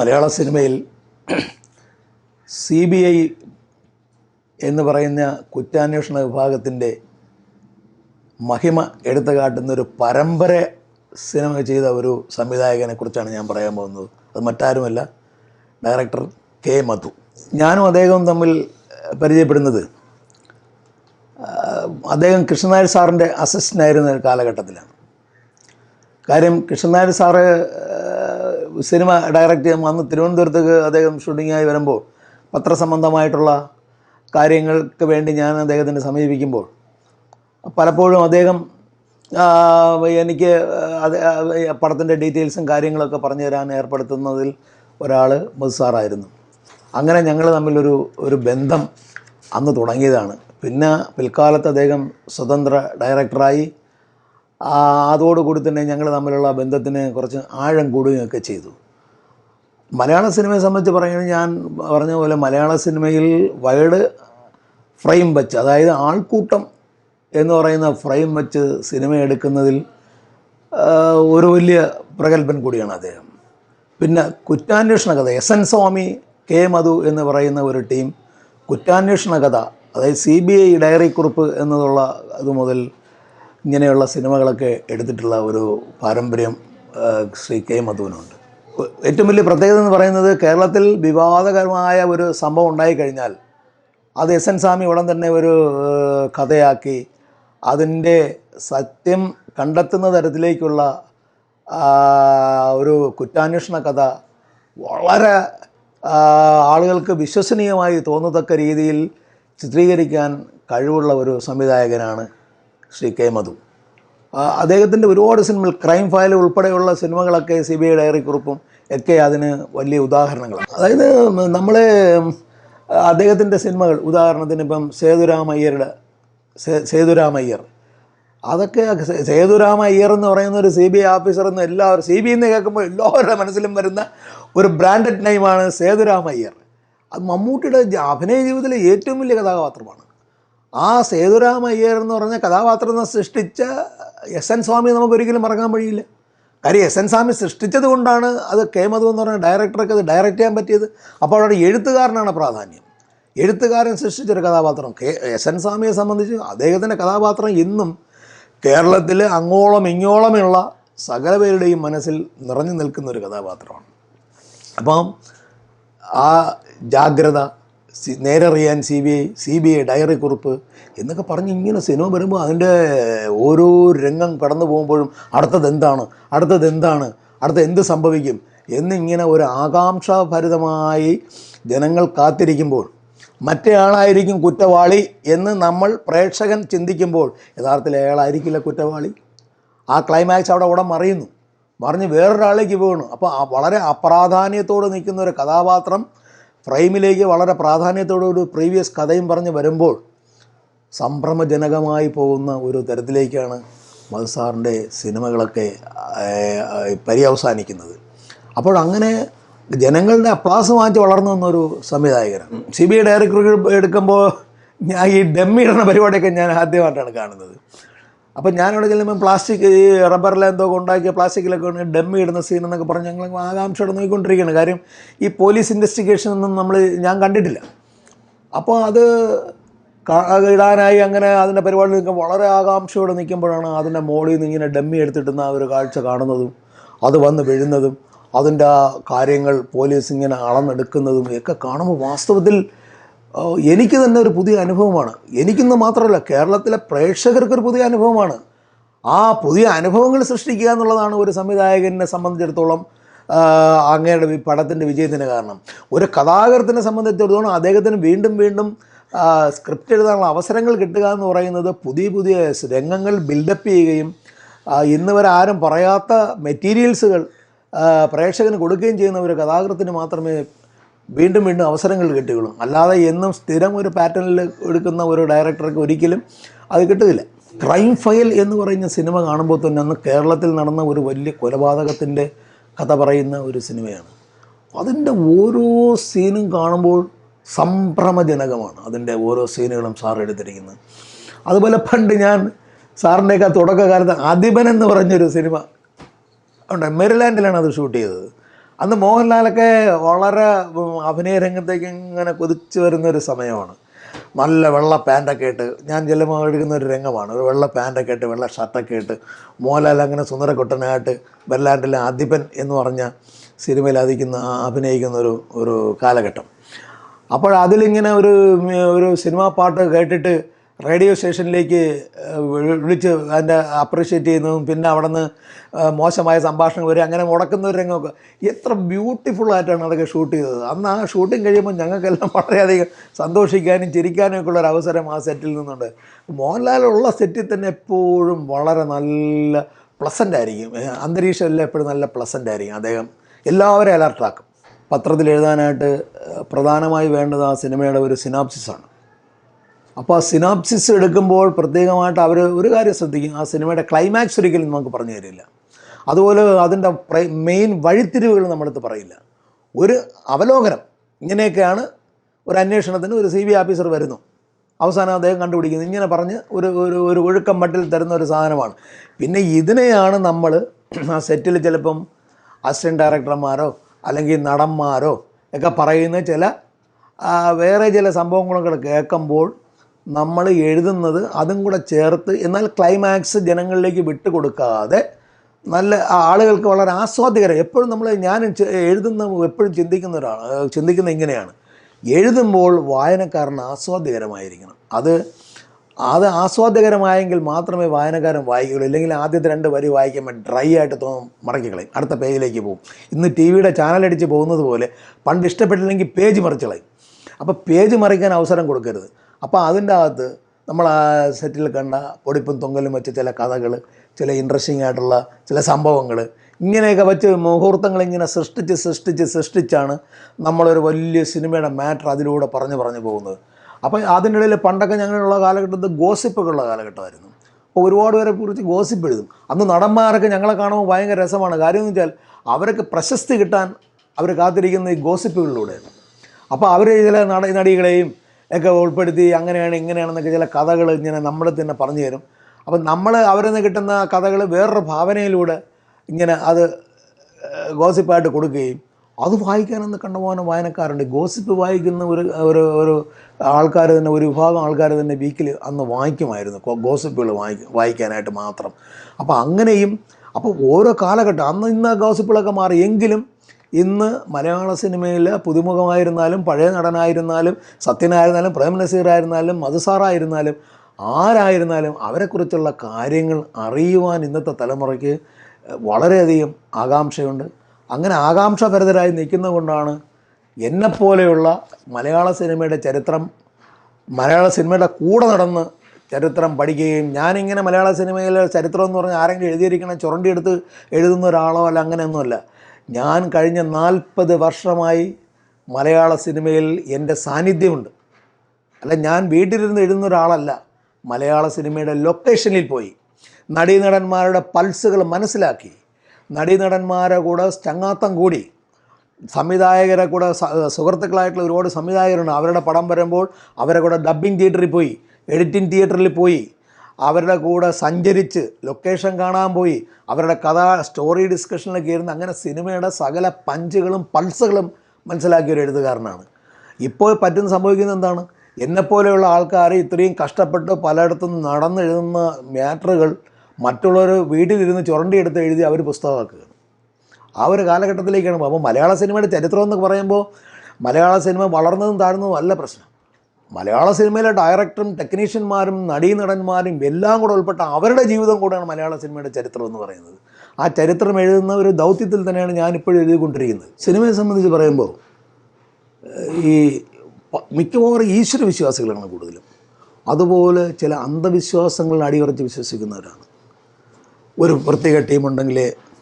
മലയാള സിനിമയിൽ C B I എന്ന് പറയുന്ന കുറ്റാന്വേഷണ വിഭാഗത്തിന്റെ മഹിമ എടുത്തു കാട്ടുന്ന ഒരു പരമ്പര സിനിമ ചെയ്ത ഒരു സംവിധായകനെ കുറിച്ചാണ് ഞാൻ പറയാൻ പോകുന്നത്. അത് മറ്റാരുമല്ല ഡയറക്ടർ കെ മധു. ഞാനും അദ്ദേഹവും തമ്മിൽ പരിചയപ്പെടുന്നത് അദ്ദേഹം കൃഷ്ണനായർ സാറിന്റെ അസിസ്റ്റന്റ് ആയിരുന്ന കാലഘട്ടത്തിലാണ്. കാര്യം കൃഷ്ണനായർ സാറ് സിനിമ ഡയറക്റ്റ് ചെയ്യാൻ വന്ന് തിരുവനന്തപുരത്തേക്ക് അദ്ദേഹം ഷൂട്ടിങ്ങായി വരുമ്പോൾ പത്രസംബന്ധമായിട്ടുള്ള കാര്യങ്ങൾക്ക് വേണ്ടി ഞാൻ അദ്ദേഹത്തിനെ സമീപിക്കുമ്പോൾ പലപ്പോഴും അദ്ദേഹം എനിക്ക് പടത്തിന്റെ ഡീറ്റെയിൽസും കാര്യങ്ങളൊക്കെ പറഞ്ഞു തരാൻ ഏർപ്പെടുത്തുന്നതിൽ ഒരാൾ മധു സാറായിരുന്നു. അങ്ങനെ ഞങ്ങൾ തമ്മിലൊരു ഒരു ബന്ധം അന്ന് തുടങ്ങിയതാണ്. പിന്നെ പിൽക്കാലത്ത് അദ്ദേഹം സ്വതന്ത്ര ഡയറക്ടറായി അതോടുകൂടി തന്നെ ഞങ്ങൾ തമ്മിലുള്ള ബന്ധത്തിന് കുറച്ച് ആഴം കൂടുകയൊക്കെ ചെയ്തു. മലയാള സിനിമയെ സംബന്ധിച്ച് പറയുന്നത് ഞാൻ പറഞ്ഞ പോലെ മലയാള സിനിമയിൽ വൈഡ് ഫ്രെയിം വെച്ച് അതായത് ആൾക്കൂട്ടം എന്ന് പറയുന്ന ഫ്രെയിം വെച്ച് സിനിമ എടുക്കുന്നതിൽ ഒരു വലിയ പ്രഗത്ഭൻ കൂടിയാണ് അദ്ദേഹം. പിന്നെ കുറ്റാന്വേഷണ കഥ S N Swami K Madhu എന്ന് പറയുന്ന ഒരു ടീം കുറ്റാന്വേഷണ കഥ അതായത് സി ബി ഐ ഡയറി കുറിപ്പ് എന്നതുള്ള അത് മുതൽ ഇങ്ങനെയുള്ള സിനിമകളൊക്കെ എടുത്തിട്ടുള്ള ഒരു പാരമ്പര്യം ശ്രീ കെ മധുവിനുണ്ട്. ഏറ്റവും വലിയ പ്രത്യേകത എന്ന് പറയുന്നത് കേരളത്തിൽ വിവാദകരമായ ഒരു സംഭവം ഉണ്ടായിക്കഴിഞ്ഞാൽ അത് എസ് എൻ സ്വാമി ഉടൻ തന്നെ ഒരു കഥയാക്കി അതിന്റെ സത്യം കണ്ടെത്തുന്ന തരത്തിലേക്കുള്ള ഒരു കുറ്റാന്വേഷണ കഥ വളരെ ആളുകൾക്ക് വിശ്വസനീയമായി തോന്നത്തക്ക രീതിയിൽ ചിത്രീകരിക്കാൻ കഴിവുള്ള ഒരു സംവിധായകനാണ് ശ്രീ കെ മധു. അദ്ദേഹത്തിന്റെ ഒരുപാട് സിനിമകൾ ക്രൈം ഫയൽ ഉൾപ്പെടെയുള്ള സിനിമകളൊക്കെ സി ബി ഐ ഡയറി കുറിപ്പും ഒക്കെ അതിന് വലിയ ഉദാഹരണങ്ങളാണ്. അതായത് നമ്മൾ അദ്ദേഹത്തിന്റെ സിനിമകൾ ഉദാഹരണത്തിന് ഇപ്പം സേതുരാമയ്യരുടെ സേതുരാമയ്യർ. അതൊക്കെ സേതുരാമയ്യർ എന്ന് പറയുന്ന ഒരു സി ബി ഐ ഓഫീസർ എന്ന് എല്ലാവരും സി ബി എന്ന് കേൾക്കുമ്പോൾ എല്ലാവരുടെ മനസ്സിലും വരുന്ന ഒരു ബ്രാൻഡഡ് നെയിമാണ് സേതുരാമയ്യർ. അത് മമ്മൂട്ടിയുടെ അഭിനയ ജീവിതത്തിലെ ഏറ്റവും വലിയ കഥാപാത്രമാണ്. ആ സേതുരാമയ്യർ എന്ന് പറഞ്ഞ കഥാപാത്രം സൃഷ്ടിച്ച എസ് എൻ സ്വാമി നമുക്കൊരിക്കലും മറക്കാൻ വഴിയില്ല. കാര്യം എസ് എൻ സ്വാമി സൃഷ്ടിച്ചത് കൊണ്ടാണ് അത് കെ മധു എന്ന് പറഞ്ഞ ഡയറക്ടർക്ക് അത് ഡയറക്റ്റ് ചെയ്യാൻ പറ്റിയത്. അപ്പോൾ അവിടെ എഴുത്തുകാരനാണ് പ്രാധാന്യം. എഴുത്തുകാരൻ സൃഷ്ടിച്ചൊരു കഥാപാത്രം. കെ എസ് എൻ സ്വാമിയെ സംബന്ധിച്ച് അദ്ദേഹത്തിന്റെ കഥാപാത്രം ഇന്നും കേരളത്തിൽ അങ്ങോളം ഇങ്ങോളമുള്ള സകല പേരുടെയും മനസ്സിൽ നിറഞ്ഞു നിൽക്കുന്ന ഒരു കഥാപാത്രമാണ്. അപ്പം ആ ജാഗ്രത Nerariyan C B I C B I diary കുറിപ്പ് എന്നൊക്കെ പറഞ്ഞ് ഇങ്ങനെ സിനിമ വരുമ്പോൾ അതിന്റെ ഓരോ രംഗം കടന്നു പോകുമ്പോഴും അടുത്തത് എന്താണ് അടുത്തത് എന്താണ് അടുത്ത എന്ത് സംഭവിക്കും എന്നിങ്ങനെ ഒരു ആകാംക്ഷാഭരിതമായി ജനങ്ങൾ കാത്തിരിക്കുമ്പോൾ മറ്റേ ആളായിരിക്കും കുറ്റവാളി എന്ന് നമ്മൾ പ്രേക്ഷകൻ ചിന്തിക്കുമ്പോൾ യഥാർത്ഥത്തിൽ അയാളായിരിക്കില്ല കുറ്റവാളി. ആ ക്ലൈമാക്സ് അവിടെ ഉടൻ മറിയുന്നു. മറിഞ്ഞ് വേറൊരാളേക്ക് വീണു അപ്പോൾ വളരെ അപ്രാധാന്യത്തോട് നിൽക്കുന്ന ഒരു കഥാപാത്രം ഫ്രെയിമിലേക്ക് വളരെ പ്രാധാന്യത്തോടെ ഒരു പ്രീവിയസ് കഥയും പറഞ്ഞ് വരുമ്പോൾ സംഭ്രമജനകമായി പോകുന്ന ഒരു തരത്തിലേക്കാണ് മത്സാറിന്റെ സിനിമകളൊക്കെ പര്യവസാനിക്കുന്നത്. അപ്പോൾ അങ്ങനെ ജനങ്ങളുടെ അപ്ലാസ് വാങ്ങിച്ച് വളർന്നു വന്നൊരു സംവിധായകനാണ്. സി ബി ഐ ഡയറക്ടർ എടുക്കുമ്പോൾ ഞാൻ ഈ ഡമ്മിടുന്ന പരിപാടിയൊക്കെ ഞാൻ ആദ്യമായിട്ടാണ് കാണുന്നത്. അപ്പം ഞാനവിടെ ചെല്ലുമ്പോൾ പ്ലാസ്റ്റിക് ഈ റബ്ബറിലെ എന്തോ ഉണ്ടാക്കിയ പ്ലാസ്റ്റിക്കിലൊക്കെ ഉണ്ട് ഡമ്മി ഇടുന്ന സീൻ എന്നൊക്കെ പറഞ്ഞ് ഞങ്ങൾ ആകാംക്ഷയോടെ നോക്കിക്കൊണ്ടിരിക്കുകയാണ്. കാര്യം ഈ പോലീസ് ഇൻവെസ്റ്റിഗേഷൻ ഒന്നും നമ്മൾ ഞാൻ കണ്ടിട്ടില്ല. അപ്പോൾ അത് ഇടാനായി അങ്ങനെ അതിന്റെ പരിപാടി നിൽക്കുമ്പോൾ വളരെ ആകാംക്ഷയോടെ നിൽക്കുമ്പോഴാണ് അതിന്റെ മോളിൽ നിന്ന് ഇങ്ങനെ ഡമ്മി എടുത്തിട്ടുന്ന ആ ഒരു കാഴ്ച കാണുന്നതും അത് വന്ന് വീഴുന്നതും അതിന്റെ കാര്യങ്ങൾ പോലീസ് ഇങ്ങനെ അളന്നെടുക്കുന്നതും ഒക്കെ കാണുമ്പോൾ വാസ്തവത്തിൽ എനിക്ക് തന്നെ ഒരു പുതിയ അനുഭവമാണ്. എനിക്കിന്ന് മാത്രമല്ല കേരളത്തിലെ പ്രേക്ഷകർക്ക് ഒരു പുതിയ അനുഭവമാണ്. ആ പുതിയ അനുഭവങ്ങൾ സൃഷ്ടിക്കുക എന്നുള്ളതാണ് ഒരു സംവിധായകനെ സംബന്ധിച്ചിടത്തോളം അങ്ങയുടെ പടത്തിന്റെ വിജയത്തിന് കാരണം. ഒരു കഥാകൃത്തിനെ സംബന്ധിച്ചിടത്തോളം അദ്ദേഹത്തിന് വീണ്ടും വീണ്ടും സ്ക്രിപ്റ്റ് എഴുതാനുള്ള അവസരങ്ങൾ കിട്ടുക എന്ന് പറയുന്നത് പുതിയ പുതിയ രംഗങ്ങൾ ബിൽഡപ്പ് ചെയ്യുകയും ഇന്ന് വരെ ആരും പറയാത്ത മെറ്റീരിയൽസുകൾ പ്രേക്ഷകന് കൊടുക്കുകയും ചെയ്യുന്ന ഒരു കഥാകൃത്തിന് മാത്രമേ വീണ്ടും വീണ്ടും അവസരങ്ങൾ കിട്ടുകയുള്ളൂ അല്ലാതെ എന്നും സ്ഥിരം ഒരു പാറ്റേണിൽ എടുക്കുന്ന ഒരു ഡയറക്ടർക്ക് ഒരിക്കലും അത് കിട്ടുകയില്ല. ക്രൈം ഫയൽ എന്ന് പറയുന്ന സിനിമ കാണുമ്പോൾ തന്നെ അന്ന് കേരളത്തിൽ നടന്ന ഒരു വലിയ കൊലപാതകത്തിന്റെ കഥ പറയുന്ന ഒരു സിനിമയാണ്. അതിന്റെ ഓരോ സീനും കാണുമ്പോൾ സംഭ്രമജനകമാണ് അതിന്റെ ഓരോ സീനുകളും സാർ എടുത്തിരിക്കുന്നത്. അതുപോലെ പണ്ട് ഞാൻ സാറിന്റെയൊക്കെ തുടക്കകാലത്ത് അധിപൻ എന്ന് പറഞ്ഞൊരു സിനിമ ഉണ്ട് മെറിലാൻഡിലാണ് അത് ഷൂട്ട് ചെയ്തത്. അന്ന് മോഹൻലാലൊക്കെ വളരെ അഭിനയ രംഗത്തേക്ക് ഇങ്ങനെ കൊതിച്ചു വരുന്നൊരു സമയമാണ്. നല്ല വെള്ള പാന്റൊക്കെ ഇട്ട് ഞാൻ ചെല്ലുമ്പോൾ എടുക്കുന്ന ഒരു രംഗമാണ്. ഒരു വെള്ള പാന്റൊക്കെ ഇട്ട് വെള്ള ഷർട്ടൊക്കെ ഇട്ട് മോഹൻലാൽ അങ്ങനെ സുന്ദരക്കുട്ടനായിട്ട് ബെല്ലാൻഡിലെ അധിപൻ എന്ന് പറഞ്ഞ സിനിമയിൽ അധിക്കുന്ന അഭിനയിക്കുന്ന ഒരു ഒരു കാലഘട്ടം. അപ്പോൾ അതിലിങ്ങനെ ഒരു ഒരു സിനിമാ പാട്ട് കേട്ടിട്ട് റേഡിയോ സ്റ്റേഷനിലേക്ക് വിളിച്ച് അതിന്റെ അപ്രീഷിയേറ്റ് ചെയ്യുന്നതും പിന്നെ അവിടെ നിന്ന് മോശമായ സംഭാഷണങ്ങൾ വരും അങ്ങനെ മുടക്കുന്ന ഒരു രംഗമൊക്കെ. എത്ര ബ്യൂട്ടിഫുള്ളായിട്ടാണ് അതൊക്കെ ഷൂട്ട് ചെയ്തത്. അന്ന് ആ ഷൂട്ടിങ് കഴിയുമ്പോൾ ഞങ്ങൾക്കെല്ലാം വളരെയധികം സന്തോഷിക്കാനും ചിരിക്കാനും ഒക്കെ ഉള്ള ഒരു അവസരം ആ സെറ്റിൽ നിന്നുണ്ട്. മോഹൻലാലുള്ള സെറ്റിൽ തന്നെ എപ്പോഴും വളരെ നല്ല പ്ലസന്റ് ആയിരിക്കും. ഏഹ്, അന്തരീക്ഷം എല്ലാം എപ്പോഴും നല്ല പ്ലസന്റ് ആയിരിക്കും. അദ്ദേഹം എല്ലാവരെയും അലർട്ടാക്കും പത്രത്തിൽ എഴുതാനായിട്ട് പ്രധാനമായി വേണ്ടത് ആ സിനിമയുടെ ഒരു സിനാപ്സിസാണ് അപ്പോൾ ആ സിനാപ്സിസ് എടുക്കുമ്പോൾ പ്രത്യേകമായിട്ട് അവർ ഒരു കാര്യം ശ്രദ്ധിക്കും. ആ സിനിമയുടെ ക്ലൈമാക്സ് ഒരിക്കലും നമുക്ക് പറഞ്ഞു തരില്ല. അതുപോലെ അതിന്റെ മെയിൻ വഴിത്തിരിവുകൾ നമ്മളടുത്ത് പറയില്ല. ഒരു അവലോകനം. ഇങ്ങനെയൊക്കെയാണ് ഒരു അന്വേഷണത്തിന് ഒരു സി ബി ഓഫീസർ വരുന്നു. അവസാനം അദ്ദേഹം കണ്ടുപിടിക്കുന്നു. ഇങ്ങനെ പറഞ്ഞ് ഒരു ഒരു ഒരു ഒഴുക്കം മട്ടിൽ തരുന്ന ഒരു സാധനമാണ്. പിന്നെ ഇതിനെയാണ് നമ്മൾ ആ സെറ്റിൽ ചിലപ്പം അസിസ്റ്റന്റ് ഡയറക്ടർമാരോ അല്ലെങ്കിൽ നടന്മാരോ ഒക്കെ പറയുന്ന ചില വേറെ ചില സംഭവങ്ങളൊക്കെ കേൾക്കുമ്പോൾ നമ്മൾ എഴുതുന്നത് അതും കൂടെ ചേർത്ത് എന്നാൽ ക്ലൈമാക്സ് ജനങ്ങളിലേക്ക് വിട്ടുകൊടുക്കാതെ നല്ല ആളുകൾക്ക് വളരെ ആസ്വാദ്യകരം. എപ്പോഴും നമ്മൾ ഞാൻ എഴുതുന്ന എപ്പോഴും ചിന്തിക്കുന്ന ഒരാൾ ചിന്തിക്കുന്ന ഇങ്ങനെയാണ്. എഴുതുമ്പോൾ വായനക്കാരന് ആസ്വാദ്യകരമായിരിക്കണം. അത് അത് ആസ്വാദ്യകരമായെങ്കിൽ മാത്രമേ വായനക്കാരൻ വായിക്കുകയുള്ളൂ. ഇല്ലെങ്കിൽ ആദ്യത്തെ രണ്ട് വരി വായിക്കുമ്പോൾ ഡ്രൈ ആയിട്ട് തോന്നും മറക്കിക്കളയും അടുത്ത പേജിലേക്ക് പോകും. ഇന്ന് ടി വിയുടെ ചാനലടിച്ച് പോകുന്നത് പോലെ പണ്ട് ഇഷ്ടപ്പെട്ടില്ലെങ്കിൽ പേജ് മറിച്ച് കളയും. അപ്പോൾ പേജ് മറിക്കാൻ അവസരം കൊടുക്കരുത്. അപ്പോൾ അതിന്റെ അകത്ത് നമ്മൾ ആ സെറ്റിൽ കണ്ട പൊടിപ്പും തൊങ്കലും വെച്ച ചില കഥകൾ ചില ഇൻട്രസ്റ്റിംഗ് ആയിട്ടുള്ള ചില സംഭവങ്ങൾ ഇങ്ങനെയൊക്കെ വെച്ച് മുഹൂർത്തങ്ങൾ ഇങ്ങനെ സൃഷ്ടിച്ച് സൃഷ്ടിച്ച് സൃഷ്ടിച്ചാണ് നമ്മളൊരു വലിയ സിനിമയുടെ മാറ്റർ അതിലൂടെ പറഞ്ഞു പറഞ്ഞു പോകുന്നത്. അപ്പോൾ അതിനിടയിൽ പണ്ടൊക്കെ ഞങ്ങളുള്ള കാലഘട്ടത്തിൽ ഗോസിപ്പൊക്കെയുള്ള കാലഘട്ടമായിരുന്നു. അപ്പോൾ ഒരുപാട് പേരെ കുറിച്ച് ഗോസിപ്പ് എഴുതും. അന്ന് നടന്മാരൊക്കെ ഞങ്ങളെ കാണുമ്പോൾ ഭയങ്കര രസമാണ്. കാര്യം എന്ന് വെച്ചാൽ അവർക്ക് പ്രശസ്തി കിട്ടാൻ അവർ കാത്തിരിക്കുന്ന ഈ ഗോസിപ്പുകളിലൂടെയാണ്. അപ്പോൾ അവർ ചില നട നടികളെയും ഒക്കെ ഉൾപ്പെടുത്തി അങ്ങനെയാണ് ഇങ്ങനെയാണെന്നൊക്കെ ചില കഥകൾ ഇങ്ങനെ നമ്മൾ തന്നെ പറഞ്ഞു തരും. അപ്പം നമ്മൾ അവരിൽ നിന്ന് കിട്ടുന്ന കഥകൾ വേറൊരു ഭാവനയിലൂടെ ഇങ്ങനെ അത് ഗോസിപ്പായിട്ട് കൊടുക്കുകയും അത് വായിക്കാനെന്ന് കണ്ടുപോകാൻ വായനക്കാരുണ്ട്. ഗോസിപ്പ് വായിക്കുന്ന ഒരു ഒരു ഒരു ആൾക്കാർ തന്നെ ഒരു വിഭാഗം ആൾക്കാർ തന്നെ വീക്കിൽ അന്ന് വായിക്കുമായിരുന്നു. ഗോസിപ്പുകൾ വായിക്ക വായിക്കാനായിട്ട് മാത്രം. അപ്പോൾ അങ്ങനെയും അപ്പോൾ ഓരോ കാലഘട്ടം അന്ന് ഇന്ന് ഗോസിപ്പുകളൊക്കെ മാറി. എങ്കിലും ഇന്ന് മലയാള സിനിമയിൽ പുതുമുഖമായിരുന്നാലും പഴയ നടനായിരുന്നാലും സത്യനായിരുന്നാലും പ്രേം നസീറായിരുന്നാലും മധുസാറായിരുന്നാലും ആരായിരുന്നാലും അവരെക്കുറിച്ചുള്ള കാര്യങ്ങൾ അറിയുവാൻ ഇന്നത്തെ തലമുറയ്ക്ക് വളരെയധികം ആകാംക്ഷയുണ്ട്. അങ്ങനെ ആകാംക്ഷഭരിതരായി നിൽക്കുന്ന കൊണ്ടാണ് എന്നെപ്പോലെയുള്ള മലയാള സിനിമയുടെ ചരിത്രം മലയാള സിനിമയുടെ കൂടെ നടന്ന് ചരിത്രം പഠിക്കുകയും ഞാനിങ്ങനെ മലയാള സിനിമയിലെ ചരിത്രം എന്ന് പറഞ്ഞാൽ ആരെങ്കിലും എഴുതിയിരിക്കണം ചുരണ്ടിയെടുത്ത് എഴുതുന്ന ഒരാളോ അല്ല അങ്ങനെയൊന്നുമല്ല. ഞാൻ കഴിഞ്ഞ നാൽപ്പത് വർഷമായി മലയാള സിനിമയിൽ എന്റെ സാന്നിധ്യമുണ്ട്. അല്ല ഞാൻ വീട്ടിലിരുന്ന് എഴുതുന്ന ഒരാളല്ല. മലയാള സിനിമയുടെ ലൊക്കേഷനിൽ പോയി നടീനടന്മാരുടെ പൾസുകൾ മനസ്സിലാക്കി. നടീനടന്മാരെ കൂടെ ചങ്ങാത്തം കൂടി സംവിധായകരെ കൂടെ സുഹൃത്തുക്കളായിട്ടുള്ള ഒരുപാട് സംവിധായകരുണ്ട്. അവരുടെ പടം വരുമ്പോൾ അവരെ കൂടെ ഡബ്ബിംഗ് തിയേറ്ററിൽ പോയി എഡിറ്റിംഗ് തിയേറ്ററിൽ പോയി അവരുടെ കൂടെ സഞ്ചരിച്ച് ലൊക്കേഷൻ കാണാൻ പോയി. അവരുടെ കഥ സ്റ്റോറി ഡിസ്കഷനിൽ ഇരുന്ന് അങ്ങനെ സിനിമയുടെ സകല പഞ്ചുകളും പൾസുകളും മനസ്സിലാക്കിയ ഒരു എഴുത്തുകാരനാണ്. ഇപ്പോൾ പറ്റുന്ന സംഭവിക്കുന്നത് എന്താണ്? എന്നെപ്പോലെയുള്ള ആൾക്കാർ ഇത്രയും കഷ്ടപ്പെട്ട് പലയിടത്തും നടന്നെഴുതുന്ന മാറ്ററുകൾ മറ്റുള്ളവർ വീട്ടിലിരുന്ന് ചുരണ്ടിയെടുത്ത് എഴുതി അവർ പുസ്തകമാക്കുക. ആ ഒരു കാലഘട്ടത്തിലേക്കാണ് അപ്പോൾ മലയാള സിനിമയുടെ ചരിത്രം എന്ന് പറയുമ്പോൾ മലയാള സിനിമ വളർന്നതും താഴ്ന്നതും അല്ല പ്രശ്നം. മലയാള സിനിമയിലെ ഡയറക്ടറും ടെക്നീഷ്യന്മാരും നടീനടന്മാരും എല്ലാം കൂടെ ഉൾപ്പെട്ട അവരുടെ ജീവിതം കൂടെയാണ് മലയാള സിനിമയുടെ ചരിത്രം എന്ന് പറയുന്നത്. ആ ചരിത്രം എഴുതുന്ന ഒരു ദൗത്യത്തിൽ തന്നെയാണ് ഞാനിപ്പോഴും എഴുതിക്കൊണ്ടിരിക്കുന്നത്. സിനിമയെ സംബന്ധിച്ച് പറയുമ്പോൾ ഈ മിക്കവാറും ഈശ്വര വിശ്വാസികളാണ് കൂടുതലും. അതുപോലെ ചില അന്ധവിശ്വാസങ്ങളിൽ അടിയുറച്ച് വിശ്വസിക്കുന്നവരാണ്. ഒരു പ്രത്യേക ടീമുണ്ടെങ്കിൽ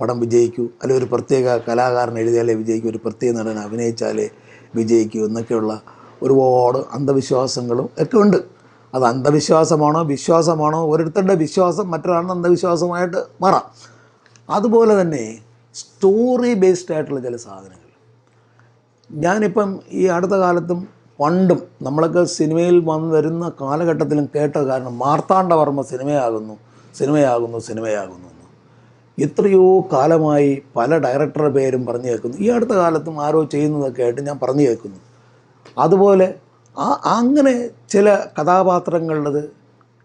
പടം വിജയിക്കൂ അല്ലെങ്കിൽ ഒരു പ്രത്യേക കലാകാരൻ എഴുതിയാലേ വിജയിക്കൂ ഒരു പ്രത്യേക നടൻ അഭിനയിച്ചാലേ വിജയിക്കൂ എന്നൊക്കെയുള്ള ഒരുപാട് അന്ധവിശ്വാസങ്ങളും ഒക്കെ ഉണ്ട്. അത് അന്ധവിശ്വാസമാണോ വിശ്വാസമാണോ? ഓരോരുത്തരുടെ വിശ്വാസം മറ്റൊരാളുടെ അന്ധവിശ്വാസമായിട്ട് മാറാം. അതുപോലെ തന്നെ സ്റ്റോറി ബേസ്ഡ് ആയിട്ടുള്ള ചില സാധനങ്ങൾ. ഞാനിപ്പം ഈ അടുത്ത കാലത്തും പണ്ടും നമ്മളൊക്കെ സിനിമയിൽ വന്ന് വരുന്ന കാലഘട്ടത്തിലും കേട്ട കാരണം മാർത്താണ്ഡവർമ്മ സിനിമയാകുന്നു സിനിമയാകുന്നു സിനിമയാകുന്നു എന്ന്. എത്രയോ കാലമായി പല ഡയറക്ടറുടെ പേരും പറഞ്ഞു കേൾക്കുന്നു. ഈ അടുത്ത കാലത്തും ആരോ ചെയ്യുന്നതൊക്കെ ആയിട്ട് ഞാൻ പറഞ്ഞു കേൾക്കുന്നു. അതുപോലെ ആ അങ്ങനെ ചില കഥാപാത്രങ്ങളുടേത്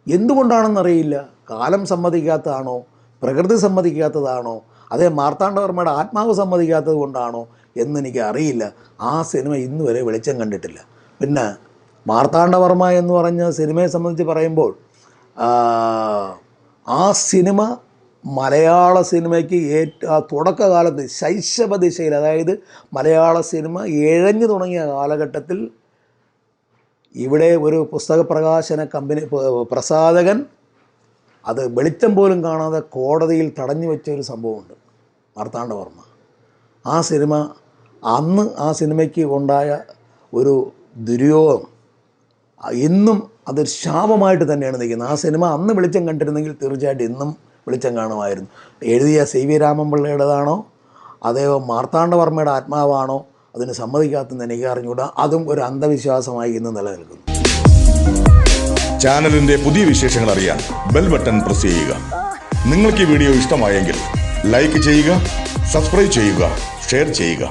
എന്തുകൊണ്ടാണെന്നറിയില്ല. കാലം സമ്മതിക്കാത്തതാണോ? പ്രകൃതി സമ്മതിക്കാത്തതാണോ? അതേ മാർത്താണ്ഡവർമ്മയുടെ ആത്മാവ് സമ്മതിക്കാത്തത് കൊണ്ടാണോ എന്നെനിക്ക് അറിയില്ല ആ സിനിമ ഇന്ന് വരെ വെളിച്ചം കണ്ടിട്ടില്ല. പിന്നെ മാർത്താണ്ഡവർമ്മ എന്ന് പറഞ്ഞ സിനിമയെ സംബന്ധിച്ച് പറയുമ്പോൾ ആ, ആ സിനിമ മലയാള സിനിമയ്ക്ക് ഏറ്റ തുടക്കകാലത്ത് ശൈശവ ദിശയിൽ അതായത് മലയാള സിനിമ ഇഴഞ്ഞു തുടങ്ങിയ കാലഘട്ടത്തിൽ ഇവിടെ ഒരു പുസ്തക പ്രകാശന കമ്പനി പ്രസാധകൻ അത് വെളിച്ചം പോലും കാണാതെ കോടതിയിൽ തടഞ്ഞു വെച്ച ഒരു സംഭവമുണ്ട്. മാർത്താണ്ഡവർമ്മ ആ സിനിമ അന്ന് ആ സിനിമയ്ക്ക് ഉണ്ടായ ഒരു ദുര്യോഗം ഇന്നും അതൊരു ശാപമായിട്ട് തന്നെയാണ് നിൽക്കുന്നത്. ആ സിനിമ അന്ന് വെളിച്ചം കണ്ടിരുന്നെങ്കിൽ തീർച്ചയായിട്ടും ഇന്നും വെളിച്ചം കാണുമായിരുന്നു. എഴുതിയ സി വി രാമൻപിള്ളയുടേതാണോ? അതേയോ മാർത്താണ്ഡവർമ്മയുടെ ആത്മാവാണോ? അതിന് സമ്മതിക്കാത്തെന്ന് എനിക്ക് അറിഞ്ഞുകൂടാ. അതും ഒരു അന്ധവിശ്വാസമായി ഇന്ന് നിലനിൽക്കുന്നു. ചാനലിന്റെ പുതിയ വിശേഷങ്ങൾ അറിയാൻ ബെൽ ബട്ടൺ പ്രസ് ചെയ്യുക. നിങ്ങൾക്ക് ഈ വീഡിയോ ഇഷ്ടമായെങ്കിൽ ലൈക്ക് ചെയ്യുക സബ്സ്ക്രൈബ് ചെയ്യുക ഷെയർ ചെയ്യുക.